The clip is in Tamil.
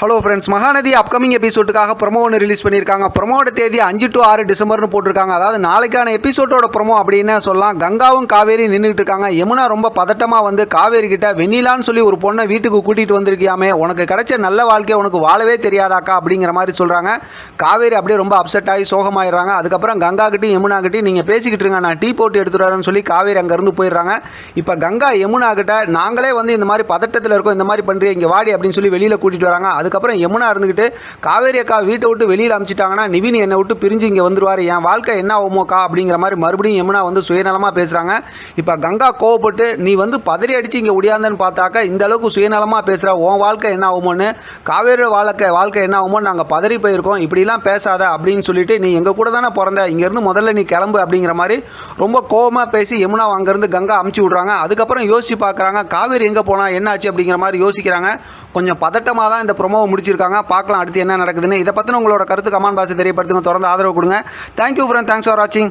ஹலோ ஃப்ரெண்ட்ஸ் மகாநதி அப்கமிங் எபிசோடுக்காக ப்ரொமோ ஒன்று ரிலீஸ் பண்ணியிருக்காங்க. ப்ரொமோட தேதி அஞ்சு டு ஆறு டிசம்பர்னு போட்டிருக்காங்க. அதாவது நாளைக்கான எபிசோடோட ப்ரொமோ அப்படின்னு சொல்லலாம். கங்காவும் காவேரி நின்றுட்டு இருக்காங்க. யமுனா ரொம்ப பதட்டமாக வந்து காவேரி கிட்ட வெண்ணிலான்னு சொல்லி ஒரு பொண்ணை வீட்டுக்கு கூட்டிகிட்டு வந்திருக்கியாமே உனக்கு கிடைச்ச நல்ல வாழ்க்கை உனக்கு வாழவே தெரியாதாக்கா அப்படிங்கிற மாதிரி சொல்கிறாங்க காவேரி அப்படியே ரொம்ப அப்செட் ஆகி சோகமாயிடுறாங்க. அதுக்கப்புறம் கங்கா கிட்டையும் யமுனா கிட்டையும் நீங்கள் பேசிக்கிட்டு இருங்க நான் டீ போட்டு எடுத்துகிட்டு வரேன்னு சொல்லி காவேரி அங்கேருந்து போயிடுறாங்க. இப்போ கங்கா யமுனா கிட்ட நாங்களே வந்து இந்த மாதிரி பதட்டத்தில் இருக்கோம் இந்த மாதிரி பண்ணுறீங்க இங்கே வாடி அப்படின்னு சொல்லி வெளியில் கூட்டிகிட்டு வராங்க. அது அதுக்கப்புறம் யமுனா இருந்துக்கிட்டு காவேரி அக்கா வீட்டை விட்டு வெளியில் அமிச்சிட்டாங்கன்னா நிவின் என்னை விட்டு பிரிஞ்சு இங்கே வந்துருவார். என் வாழ்க்கை என்ன ஆகுமோக்கா அப்படிங்கிற மாதிரி மறுபடியும் யமுனா வந்து சுயநலமாக பேசுகிறாங்க இப்போ கங்கா கோவப்பட்டு நீ வந்து பதறி அடித்து இங்கே ஒடியாந்தன்னு பார்த்தாக்கா இந்த அளவுக்கு சுயநலமாக பேசுகிற உன் வாழ்க்கை என்ன ஆகுமோன்னு காவேரி வாழ்க்கை வாழ்க்கை என்ன ஆகுமோ நாங்கள் பதறி போயிருக்கோம். இப்படிலாம் பேசாத அப்படின்னு சொல்லிட்டு நீ எங்கள் கூட தானே பிறந்த? இங்கேருந்து முதல்ல நீ கிளம்பு அப்படிங்கிற மாதிரி ரொம்ப கோவமாக பேசி யமுனா அங்கேருந்து கங்கா அமுச்சு விட்றாங்க. அதுக்கப்புறம் யோசிச்சு பார்க்குறாங்க காவேரி எங்கே போனா? என்னாச்சு அப்படிங்கிற மாதிரி யோசிக்கிறாங்க. கொஞ்சம் பதட்டமாக தான் இந்த ப்ரொமோவை முடிச்சிருக்காங்க. பார்க்கலாம் அடுத்து என்ன நடக்குதுன்னு. இதை பற்றின உங்களோட கருத்து கமான் பாசி தெரியப்படுத்துங்க. தொடர்ந்து ஆதரவு கொடுங்க. தேங்க்யூ ஃப்ரெண்ட் தேங்க்ஸ் ஃபார் வாட்சிங்